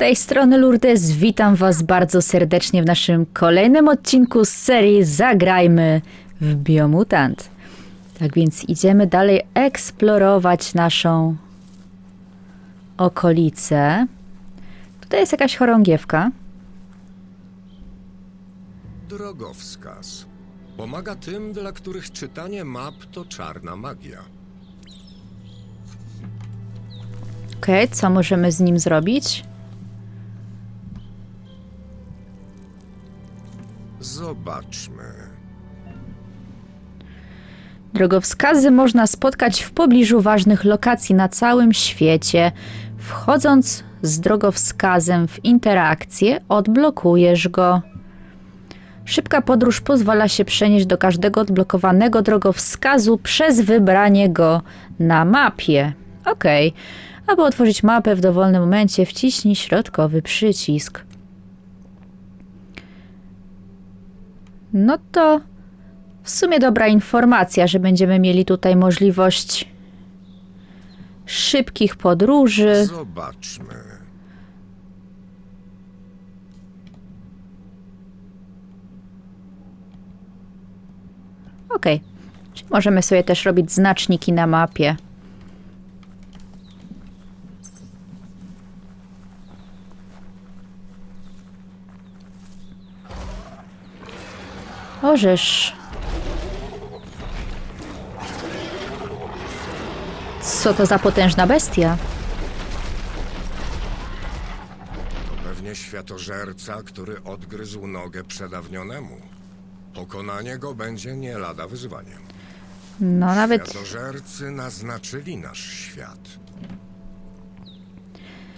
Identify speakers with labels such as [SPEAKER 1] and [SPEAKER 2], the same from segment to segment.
[SPEAKER 1] tej strony Lourdes, witam Was bardzo serdecznie w naszym kolejnym odcinku z serii Zagrajmy w Biomutant. Tak więc idziemy dalej eksplorować naszą okolicę. Tutaj jest jakaś chorągiewka.
[SPEAKER 2] Drogowskaz. Pomaga tym, dla których czytanie map to czarna magia.
[SPEAKER 1] Okej, co możemy z nim zrobić?
[SPEAKER 2] Zobaczmy.
[SPEAKER 1] Drogowskazy można spotkać w pobliżu ważnych lokacji na całym świecie. Wchodząc z drogowskazem w interakcję, odblokujesz go. Szybka podróż pozwala się przenieść do każdego odblokowanego drogowskazu przez wybranie go na mapie. Ok. Aby otworzyć mapę w dowolnym momencie, wciśnij środkowy przycisk. No to w sumie dobra informacja, że będziemy mieli tutaj możliwość szybkich podróży.
[SPEAKER 2] Zobaczmy.
[SPEAKER 1] Okej. Czyli Możemy sobie też robić znaczniki na mapie. Orzesz. Co to za potężna bestia?
[SPEAKER 2] To pewnie światożerca, który odgryzł nogę przedawnionemu. Pokonanie go będzie nie lada wyzwaniem.
[SPEAKER 1] No nawet
[SPEAKER 2] Światożercy naznaczyli nasz świat.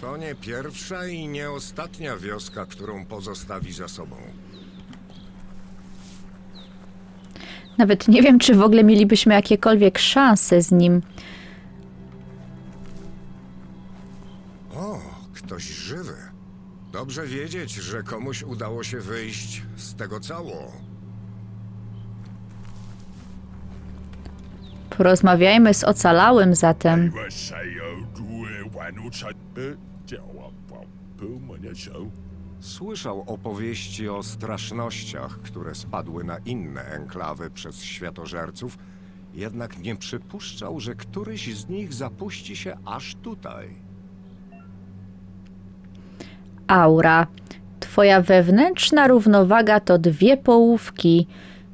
[SPEAKER 2] To nie pierwsza i nie ostatnia wioska, którą pozostawi za sobą.
[SPEAKER 1] Nawet nie wiem, czy w ogóle mielibyśmy jakiekolwiek szanse z nim.
[SPEAKER 2] O, ktoś żywy. Dobrze wiedzieć, że komuś udało się wyjść z tego cało.
[SPEAKER 1] Porozmawiajmy z ocalałym zatem.
[SPEAKER 2] Słyszał opowieści o strasznościach, które spadły na inne enklawy przez światożerców, jednak nie przypuszczał, że któryś z nich zapuści się aż tutaj.
[SPEAKER 1] Aura. Twoja wewnętrzna równowaga to dwie połówki,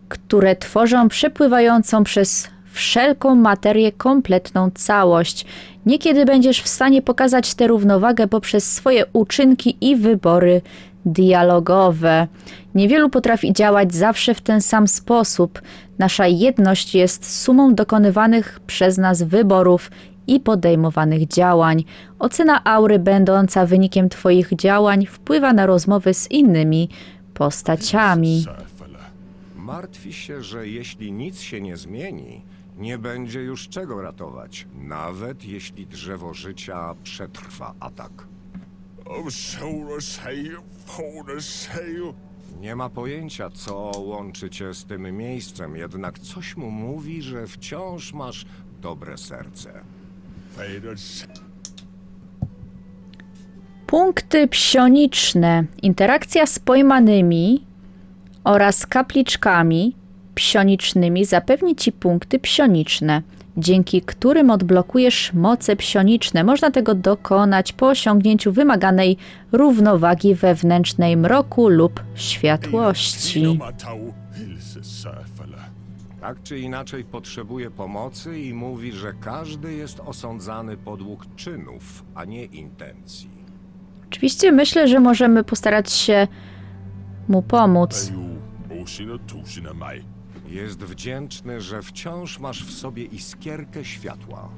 [SPEAKER 1] które tworzą przepływającą przez wszelką materię kompletną całość. Niekiedy będziesz w stanie pokazać tę równowagę poprzez swoje uczynki i wybory dialogowe. Niewielu potrafi działać zawsze w ten sam sposób. Nasza jedność jest sumą dokonywanych przez nas wyborów i podejmowanych działań. Ocena aury będąca wynikiem Twoich działań wpływa na rozmowy z innymi postaciami.
[SPEAKER 2] Martwi się, że jeśli nic się nie zmieni, nie będzie już czego ratować, nawet jeśli drzewo życia przetrwa atak. Nie ma pojęcia, co łączy cię z tym miejscem, jednak coś mu mówi, że wciąż masz dobre serce.
[SPEAKER 1] Punkty psioniczne. Interakcja z pojmanymi oraz kapliczkami psionicznymi zapewni Ci punkty psioniczne, dzięki którym odblokujesz moce psioniczne. Można tego dokonać po osiągnięciu wymaganej równowagi wewnętrznej mroku lub światłości.
[SPEAKER 2] Tak czy inaczej potrzebuje pomocy i mówi, że każdy jest osądzany podług czynów, a nie intencji.
[SPEAKER 1] Oczywiście myślę, że możemy postarać się mu pomóc.
[SPEAKER 2] Jest wdzięczny, że wciąż masz w sobie iskierkę światła.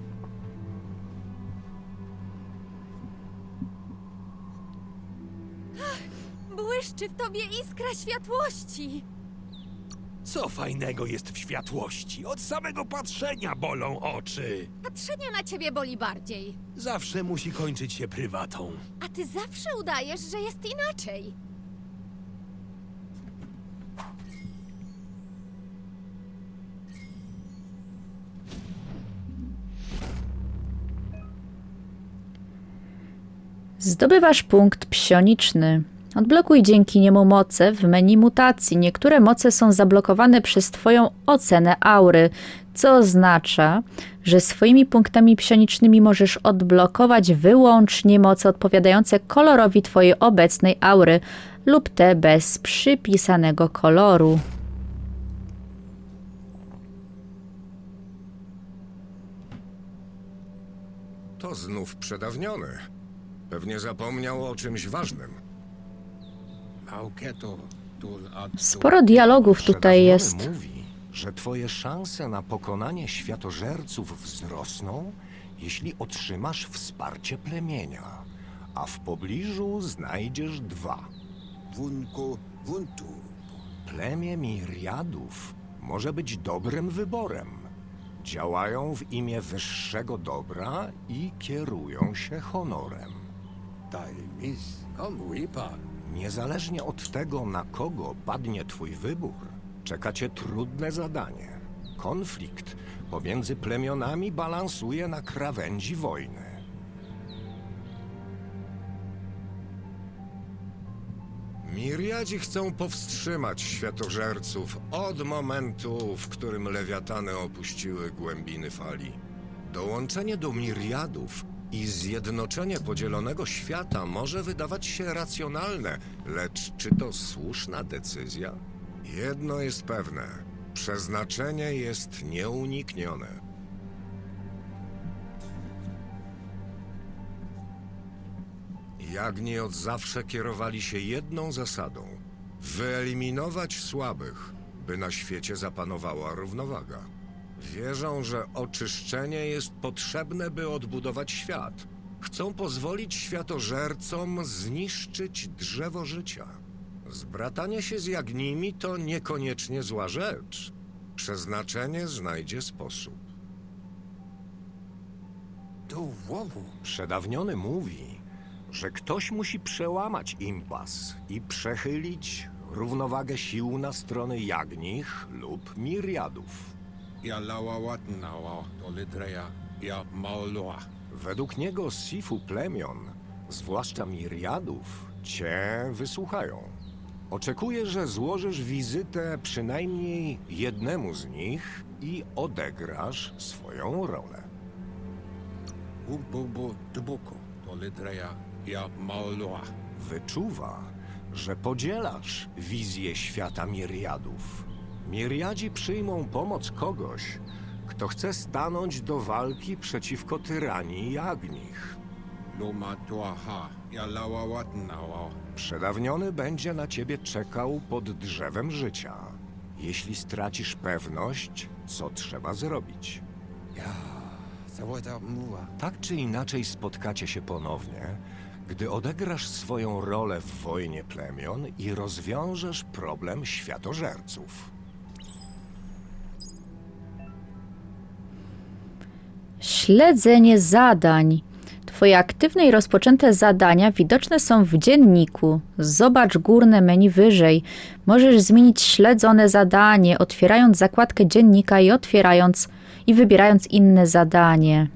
[SPEAKER 3] Błyszczy w tobie iskra światłości!
[SPEAKER 4] Co fajnego jest w światłości? Od samego patrzenia bolą oczy.
[SPEAKER 3] Patrzenie na ciebie boli bardziej.
[SPEAKER 4] Zawsze musi kończyć się prywatą.
[SPEAKER 3] A ty zawsze udajesz, że jest inaczej.
[SPEAKER 1] Zdobywasz punkt psioniczny. Odblokuj dzięki niemu moce w menu mutacji. Niektóre moce są zablokowane przez Twoją ocenę aury, co oznacza, że swoimi punktami psionicznymi możesz odblokować wyłącznie moce odpowiadające kolorowi Twojej obecnej aury lub te bez przypisanego koloru.
[SPEAKER 2] To znów przedawniony. Pewnie zapomniał o czymś ważnym.
[SPEAKER 1] Sporo dialogów tutaj jest.
[SPEAKER 2] Mówi, że twoje szanse na pokonanie światożerców wzrosną, jeśli otrzymasz wsparcie plemienia, a w pobliżu znajdziesz dwa.
[SPEAKER 5] Wunko, wuntu.
[SPEAKER 2] Plemię Miriadów może być dobrym wyborem. Działają w imię wyższego dobra i kierują się honorem.
[SPEAKER 5] Kom wipa.
[SPEAKER 2] Niezależnie od tego, na kogo padnie Twój wybór, czeka Cię trudne zadanie. Konflikt pomiędzy plemionami balansuje na krawędzi wojny. Miriadzi chcą powstrzymać światożerców od momentu, w którym lewiatany opuściły głębiny fali. Dołączenie do Miriadów i zjednoczenie podzielonego świata może wydawać się racjonalne, lecz czy to słuszna decyzja? Jedno jest pewne: przeznaczenie jest nieuniknione. Jagni od zawsze kierowali się jedną zasadą: wyeliminować słabych, by na świecie zapanowała równowaga. Wierzą, że oczyszczenie jest potrzebne, by odbudować świat. Chcą pozwolić światożercom zniszczyć drzewo życia. Zbratanie się z jagnimi to niekoniecznie zła rzecz. Przeznaczenie znajdzie sposób.
[SPEAKER 5] Do wowu.
[SPEAKER 2] Przedawniony mówi, że ktoś musi przełamać impas i przechylić równowagę sił na stronę jagnich lub miriadów. Według niego Sifu plemion, zwłaszcza miriadów, cię wysłuchają. Oczekuję, że złożysz wizytę przynajmniej jednemu z nich i odegrasz swoją rolę. Wyczuwa, że podzielasz wizję świata miriadów. Miriadzi przyjmą pomoc kogoś, kto chce stanąć do walki przeciwko tyranii jagnich.
[SPEAKER 5] Luma tuaha.
[SPEAKER 2] Przedawniony będzie na ciebie czekał pod drzewem życia. Jeśli stracisz pewność, co trzeba zrobić.
[SPEAKER 5] Ja.
[SPEAKER 2] Tak czy inaczej spotkacie się ponownie, gdy odegrasz swoją rolę w wojnie plemion i rozwiążesz problem światożerców.
[SPEAKER 1] Śledzenie zadań. Twoje aktywne i rozpoczęte zadania widoczne są w dzienniku. Zobacz górne menu wyżej. Możesz zmienić śledzone zadanie, otwierając zakładkę dziennika i otwierając i wybierając inne zadanie.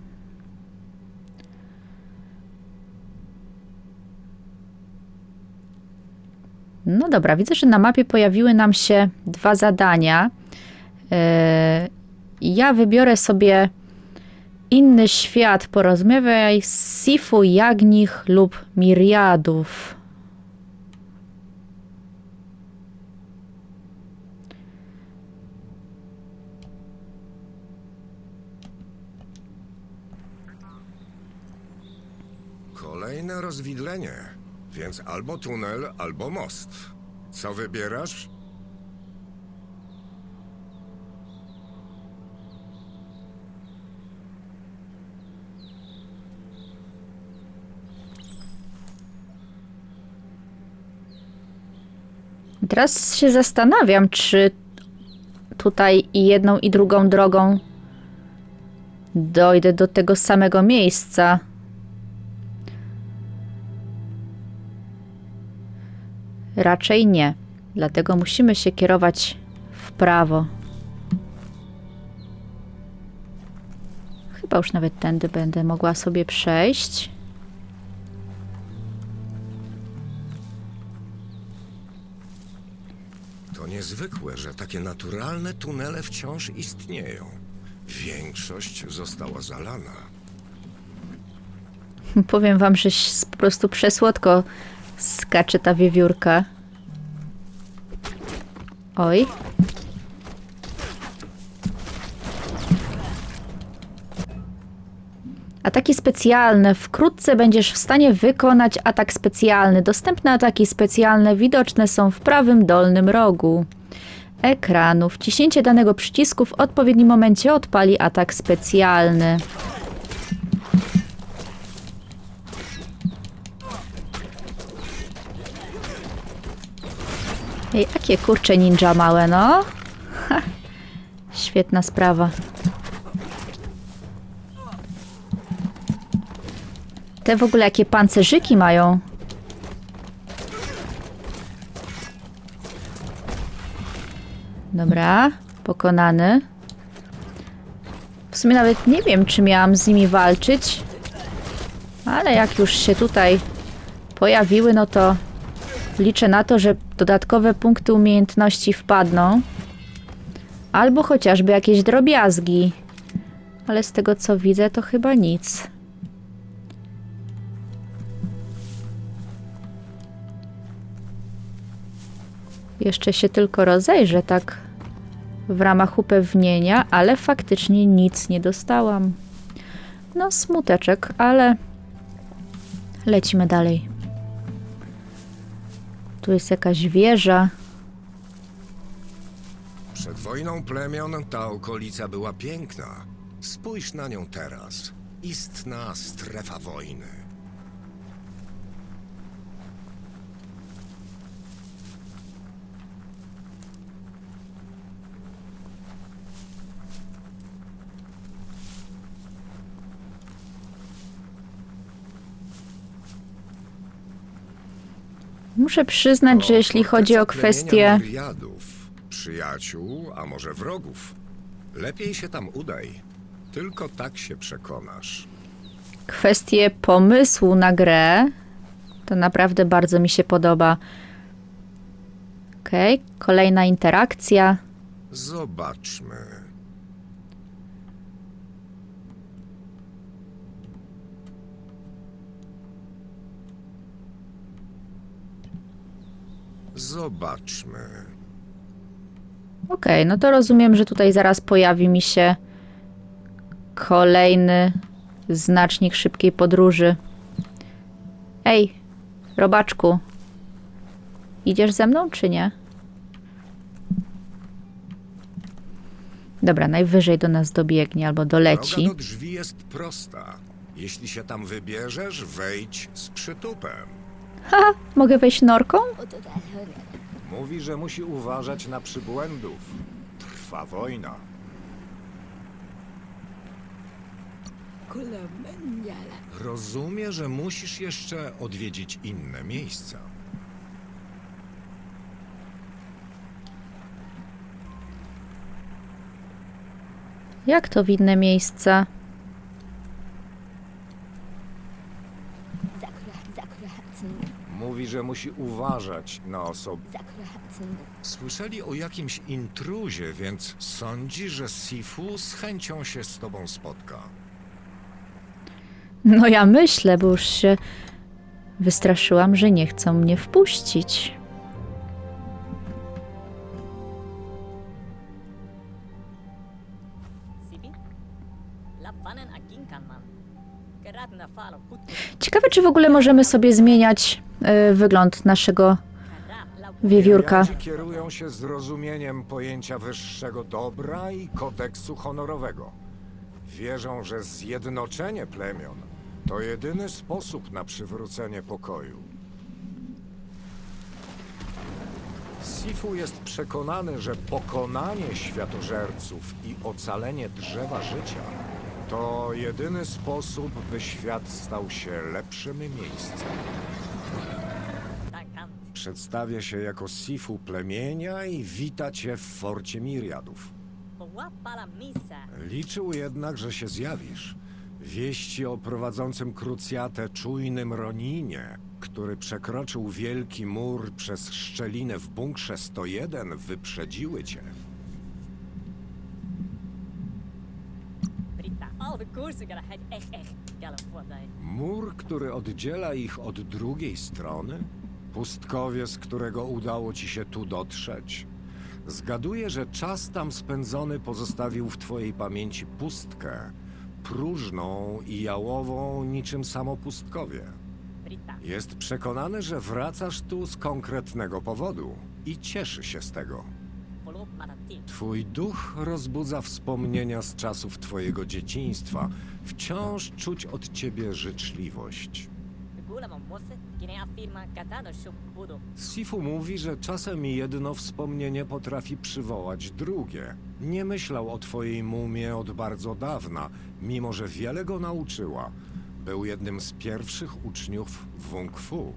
[SPEAKER 1] No dobra, widzę, że na mapie pojawiły nam się dwa zadania. Yy, ja wybiorę sobie inny świat. Porozmawiaj z Sifu, Jagnich lub Miriadów.
[SPEAKER 2] Kolejne rozwidlenie, więc albo tunel, albo most. Co wybierasz?
[SPEAKER 1] Teraz się zastanawiam, czy tutaj i jedną i drugą drogą dojdę do tego samego miejsca. Raczej nie. Dlatego musimy się kierować w prawo. Chyba już nawet tędy będę mogła sobie przejść.
[SPEAKER 2] Niezwykłe, że takie naturalne tunele wciąż istnieją. Większość została zalana.
[SPEAKER 1] Powiem wam, że po prostu przesłodko skacze ta wiewiórka. Oj. Ataki specjalne. Wkrótce będziesz w stanie wykonać atak specjalny. Dostępne ataki specjalne widoczne są w prawym dolnym rogu ekranu. Wciśnięcie danego przycisku w odpowiednim momencie odpali atak specjalny. Ej, jakie kurcze ninja małe, no? Ha, świetna sprawa. Te w ogóle jakie pancerzyki mają. Dobra, pokonany. W sumie nawet nie wiem, czy miałam z nimi walczyć. Ale jak już się tutaj pojawiły, no to liczę na to, że dodatkowe punkty umiejętności wpadną. Albo chociażby jakieś drobiazgi. Ale z tego co widzę, to chyba nic. Jeszcze się tylko rozejrzę tak w ramach upewnienia, ale faktycznie nic nie dostałam. No, smuteczek, ale lecimy dalej. Tu jest jakaś wieża.
[SPEAKER 2] Przed wojną plemion ta okolica była piękna. Spójrz na nią teraz. Istna strefa wojny.
[SPEAKER 1] Muszę przyznać, że jeśli chodzi o kwestie.
[SPEAKER 2] Miriadów, przyjaciół, a może wrogów. Lepiej się tam udaj. Tylko tak się przekonasz.
[SPEAKER 1] kwestie pomysłu na grę, to naprawdę bardzo mi się podoba. Okej, kolejna interakcja.
[SPEAKER 2] Zobaczmy. Zobaczmy.
[SPEAKER 1] Okej, no to rozumiem, że tutaj zaraz pojawi mi się kolejny znacznik szybkiej podróży. Ej, robaczku. Idziesz ze mną, czy nie? Dobra, najwyżej do nas dobiegnie albo doleci.
[SPEAKER 2] Droga do drzwi jest prosta. Jeśli się tam wybierzesz, wejdź z przytupem.
[SPEAKER 1] Mogę wejść norką?
[SPEAKER 2] Mówi, że musi uważać na przybłędów. Trwa wojna. Rozumie, że musisz jeszcze odwiedzić inne miejsca.
[SPEAKER 1] Jak to w inne miejsca?
[SPEAKER 2] Mówi, że musi uważać na osoby. Słyszeli o jakimś intruzie, więc sądzi, że Sifu z chęcią się z tobą spotka.
[SPEAKER 1] No ja myślę, bo już się wystraszyłam, że nie chcą mnie wpuścić. Ciekawe, czy w ogóle możemy sobie zmieniać wygląd naszego wiewiórka.
[SPEAKER 2] Kierują się zrozumieniem pojęcia wyższego dobra i kodeksu honorowego. Wierzą, że zjednoczenie plemion to jedyny sposób na przywrócenie pokoju. Sifu jest przekonany, że pokonanie światożerców i ocalenie drzewa życia to jedyny sposób, by świat stał się lepszym miejscem. Przedstawia się jako Sifu plemienia i wita cię w forcie Miriadów. Liczył jednak, że się zjawisz. Wieści o prowadzącym krucjatę czujnym Roninie, który przekroczył wielki mur przez szczelinę w bunkrze 101, wyprzedziły cię. Mur, który oddziela ich od drugiej strony? Pustkowie, z którego udało ci się tu dotrzeć? Zgaduję, że czas tam spędzony pozostawił w twojej pamięci pustkę, próżną i jałową niczym samo pustkowie. Jest przekonany, że wracasz tu z konkretnego powodu i cieszy się z tego.
[SPEAKER 6] Follow.
[SPEAKER 2] Twój duch rozbudza wspomnienia z czasów twojego dzieciństwa. Wciąż czuć od ciebie życzliwość.
[SPEAKER 6] Gula.
[SPEAKER 2] Sifu mówi, że czasem jedno wspomnienie potrafi przywołać drugie. Nie myślał o twojej mumie od bardzo dawna, mimo że wiele go nauczyła. Był jednym z pierwszych uczniów Wung Fu.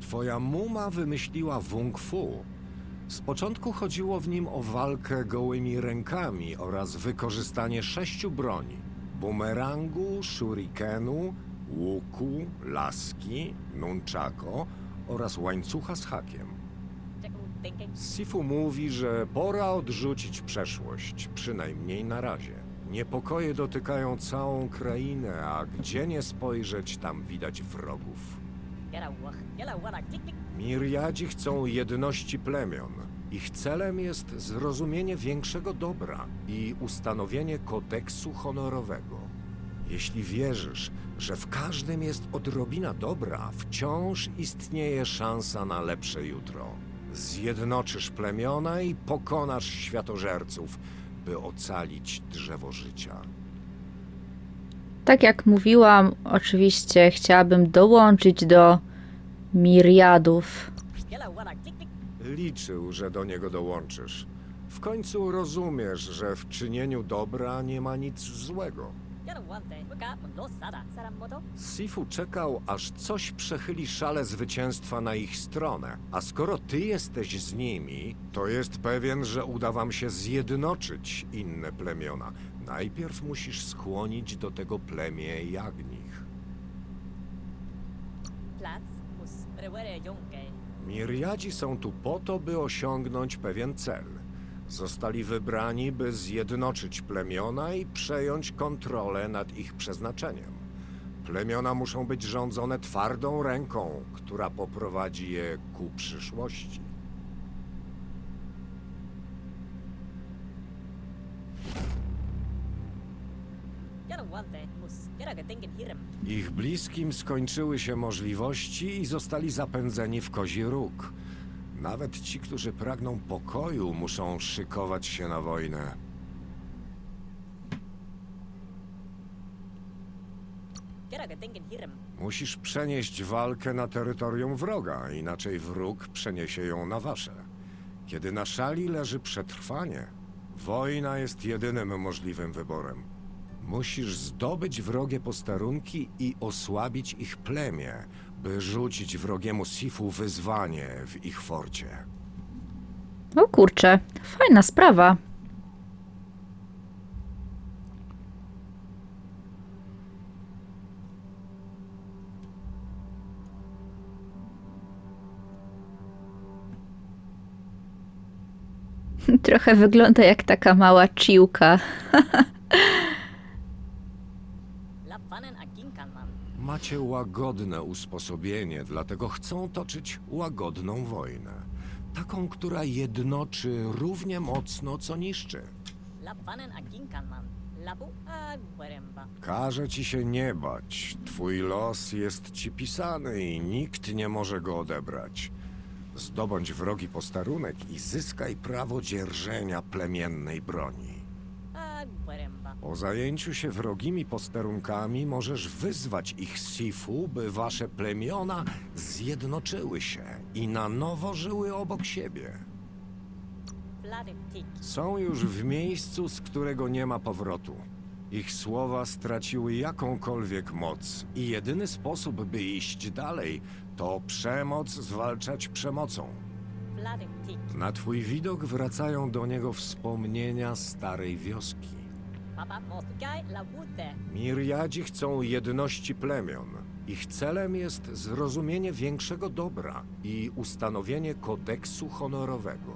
[SPEAKER 2] Twoja muma wymyśliła Wung Fu. Z początku chodziło w nim o walkę gołymi rękami oraz wykorzystanie sześciu broni: bumerangu, shurikenu, łuku, laski, nunchako oraz łańcucha z hakiem. Sifu mówi, że pora odrzucić przeszłość, przynajmniej na razie. Niepokoje dotykają całą krainę, a gdzie nie spojrzeć, tam widać wrogów. Miriadzi chcą jedności plemion. Ich celem jest zrozumienie większego dobra i ustanowienie kodeksu honorowego. Jeśli wierzysz, że w każdym jest odrobina dobra, wciąż istnieje szansa na lepsze jutro. Zjednoczysz plemiona i pokonasz światożerców, by ocalić drzewo życia.
[SPEAKER 1] Tak jak mówiłam, oczywiście chciałabym dołączyć do miriadów.
[SPEAKER 2] Liczył, że do niego dołączysz. W końcu rozumiesz, że w czynieniu dobra nie ma nic złego. Sifu czekał, aż coś przechyli szale zwycięstwa na ich stronę. A skoro ty jesteś z nimi, to jest pewien, że uda wam się zjednoczyć inne plemiona. Najpierw musisz skłonić do tego plemię Jagnich.
[SPEAKER 6] Platz. Mus. Rewere yonke.
[SPEAKER 2] Miriadzi są tu po to, by osiągnąć pewien cel. Zostali wybrani, by zjednoczyć plemiona i przejąć kontrolę nad ich przeznaczeniem. Plemiona muszą być rządzone twardą ręką, która poprowadzi je ku przyszłości. Ich bliskim skończyły się możliwości i zostali zapędzeni w kozi róg. Nawet ci, którzy pragną pokoju, muszą szykować się na wojnę. Musisz przenieść walkę na terytorium wroga, inaczej wróg przeniesie ją na wasze. Kiedy na szali leży przetrwanie, wojna jest jedynym możliwym wyborem. Musisz zdobyć wrogie posterunki i osłabić ich plemię, by rzucić wrogiemu Sifu wyzwanie w ich forcie.
[SPEAKER 1] O kurczę, fajna sprawa. Trochę wygląda jak taka mała ciłka.
[SPEAKER 6] La fanen a ginkanman.
[SPEAKER 2] Macie łagodne usposobienie, dlatego chcą toczyć łagodną wojnę. Taką, która jednoczy równie mocno, co niszczy.
[SPEAKER 6] La fanen a ginkanman. Labu a gueremba.
[SPEAKER 2] Każe ci się nie bać. Twój los jest ci pisany i nikt nie może go odebrać. Zdobądź wrogi posterunek i zyskaj prawo dzierżenia plemiennej broni. Po zajęciu się wrogimi posterunkami możesz wyzwać ich Sifu, by wasze plemiona zjednoczyły się i na nowo żyły obok siebie. Są już w miejscu, z którego nie ma powrotu. Ich słowa straciły jakąkolwiek moc i jedyny sposób, by iść dalej, to przemoc zwalczać przemocą. Na twój widok wracają do niego wspomnienia starej wioski. Miriadzi chcą jedności plemion. Ich celem jest zrozumienie większego dobra i ustanowienie kodeksu honorowego.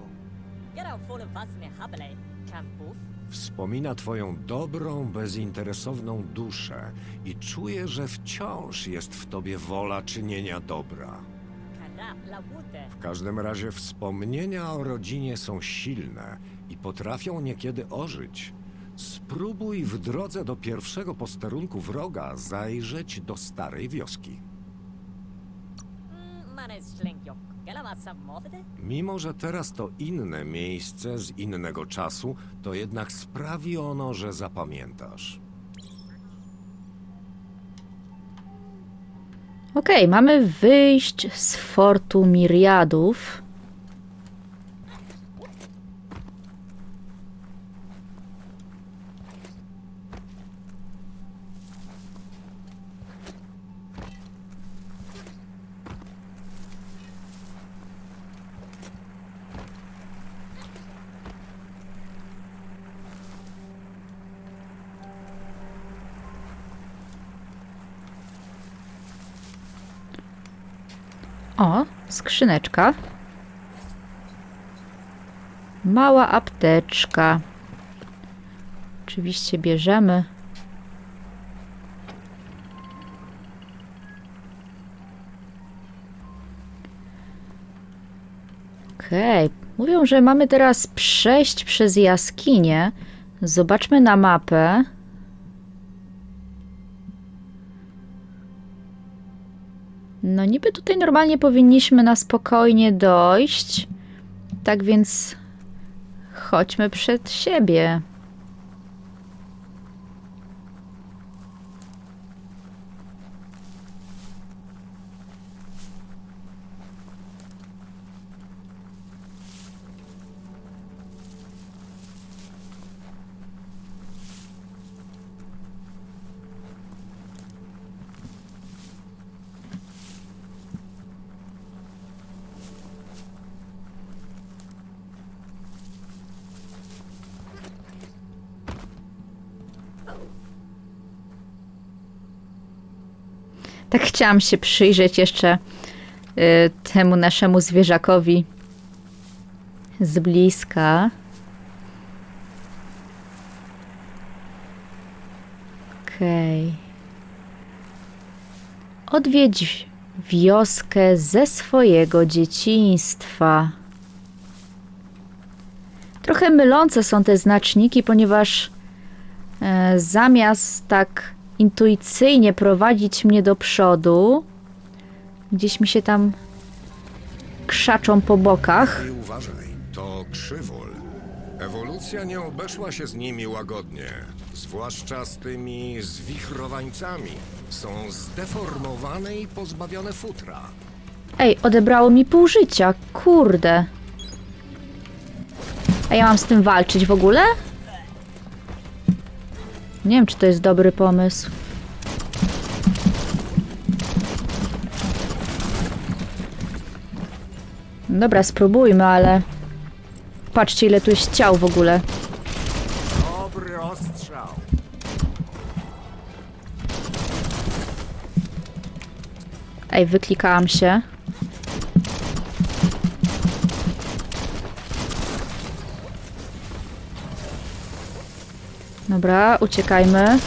[SPEAKER 2] Wspomina twoją dobrą, bezinteresowną duszę i czuje, że wciąż jest w tobie wola czynienia dobra. W każdym razie wspomnienia o rodzinie są silne i potrafią niekiedy ożyć. Spróbuj w drodze do pierwszego posterunku wroga zajrzeć do starej wioski.
[SPEAKER 6] Mm.
[SPEAKER 2] Mimo, że teraz to inne miejsce z innego czasu, to jednak sprawi ono, że zapamiętasz.
[SPEAKER 1] Okej, mamy wyjść z fortu Miriadów. O, skrzyneczka. Mała apteczka. Oczywiście bierzemy. Okej. Mówią, że mamy teraz przejść przez jaskinię. Zobaczmy na mapę. No niby tutaj normalnie powinniśmy na spokojnie dojść. Tak więc chodźmy przed siebie. Tak chciałam się przyjrzeć jeszcze y, temu naszemu zwierzakowi z bliska. Okej. Odwiedź wioskę ze swojego dzieciństwa. Trochę mylące są te znaczniki, ponieważ e, zamiast tak intuicyjnie prowadzić mnie do przodu, gdzieś mi się tam krzaczą po bokach.
[SPEAKER 2] I uważaj, to krzywol. Ewolucja nie obeszła się z nimi łagodnie, zwłaszcza z tymi zwichrowańcami. Są zdeformowane i pozbawione futra.
[SPEAKER 1] Ej, odebrało mi pół życia, kurde. A ja mam z tym walczyć w ogóle? Nie wiem, czy to jest dobry pomysł. Dobra, spróbujmy, ale... Patrzcie, ile tu jest ciał w ogóle.
[SPEAKER 2] Dobry ostrzał.
[SPEAKER 1] Ej, wyklikałam się. Dobra, uciekajmy.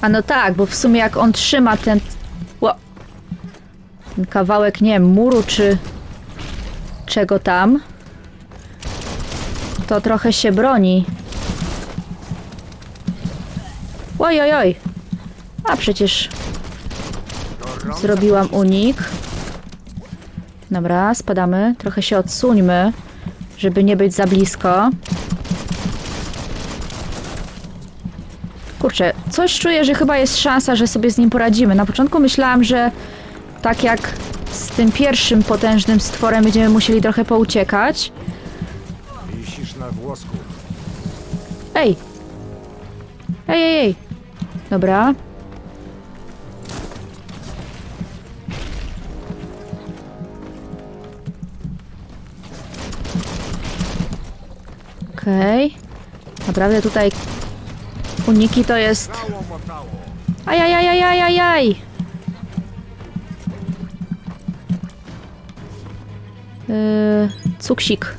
[SPEAKER 1] A no tak, bo w sumie jak on trzyma ten... Ło, ten kawałek, nie wiem, muru czy... czego tam, to trochę się broni. Oj, oj, oj. A przecież zrobiłam unik. Dobra, spadamy. Trochę się odsuńmy, żeby nie być za blisko. Kurczę, coś czuję, że chyba jest szansa, że sobie z nim poradzimy. Na początku myślałam, że tak jak z tym pierwszym potężnym stworem będziemy musieli trochę pouciekać.
[SPEAKER 2] Wisisz na włosku.
[SPEAKER 1] Ej! Ej, ej, ej! Dobra. Okej. Naprawdę tutaj uniki to jest... Ajajajajajajaj! Yy, cuksik.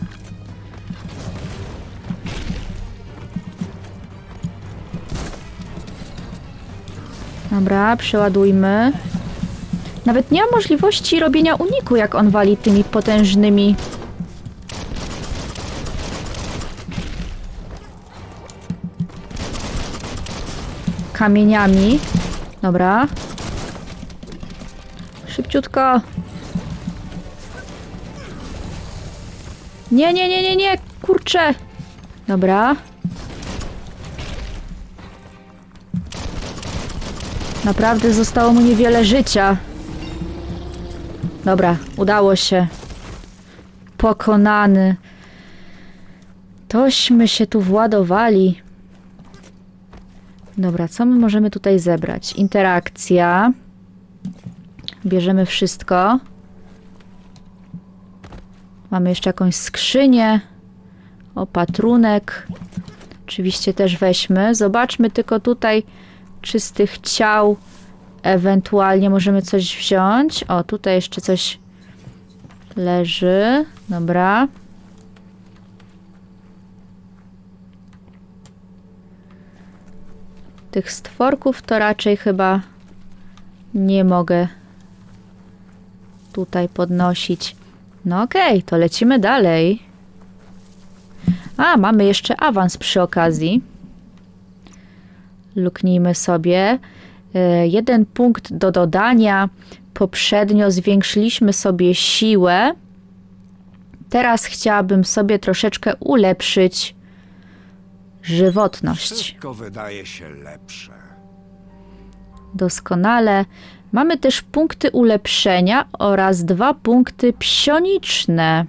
[SPEAKER 1] Dobra, przeładujmy. Nawet nie ma możliwości robienia uniku, jak on wali tymi potężnymi kamieniami. Dobra. Szybciutko. Nie, nie, nie, nie, nie, kurczę. Dobra. Naprawdę zostało mu niewiele życia. Dobra, udało się. Pokonany. Tośmy się tu władowali. Dobra, co my możemy tutaj zebrać? Interakcja. Bierzemy wszystko. Mamy jeszcze jakąś skrzynię. Opatrunek. Oczywiście też weźmy. Zobaczmy tylko tutaj, czy z tych ciał ewentualnie możemy coś wziąć. O, tutaj jeszcze coś leży. Dobra. Tych stworków to raczej chyba nie mogę tutaj podnosić. No okej, to lecimy dalej. A, mamy jeszcze awans przy okazji. Luknijmy sobie. E, Jeden punkt do dodania. Poprzednio zwiększyliśmy sobie siłę. Teraz chciałabym sobie troszeczkę ulepszyć żywotność.
[SPEAKER 2] Wszystko wydaje się lepsze.
[SPEAKER 1] Doskonale. Mamy też punkty ulepszenia oraz dwa punkty psioniczne.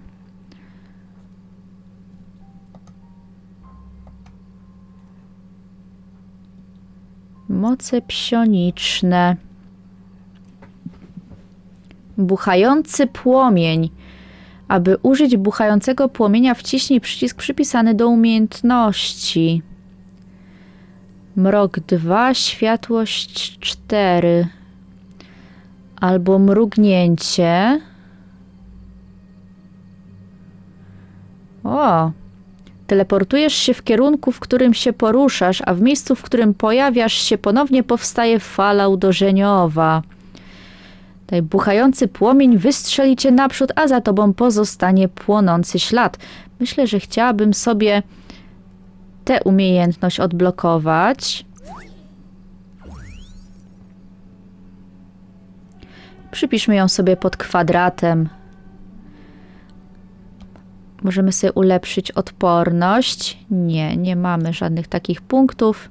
[SPEAKER 1] Moce psioniczne. Buchający płomień. Aby użyć buchającego płomienia, wciśnij przycisk przypisany do umiejętności. Mrok 2, światłość 4. Albo mrugnięcie. O! Teleportujesz się w kierunku, w którym się poruszasz, a w miejscu, w którym pojawiasz się, ponownie powstaje fala uderzeniowa. Buchający płomień wystrzeli cię naprzód, a za tobą pozostanie płonący ślad. Myślę, że chciałabym sobie tę umiejętność odblokować. Przypiszmy ją sobie pod kwadratem. Możemy sobie ulepszyć odporność. Nie, nie mamy żadnych takich punktów.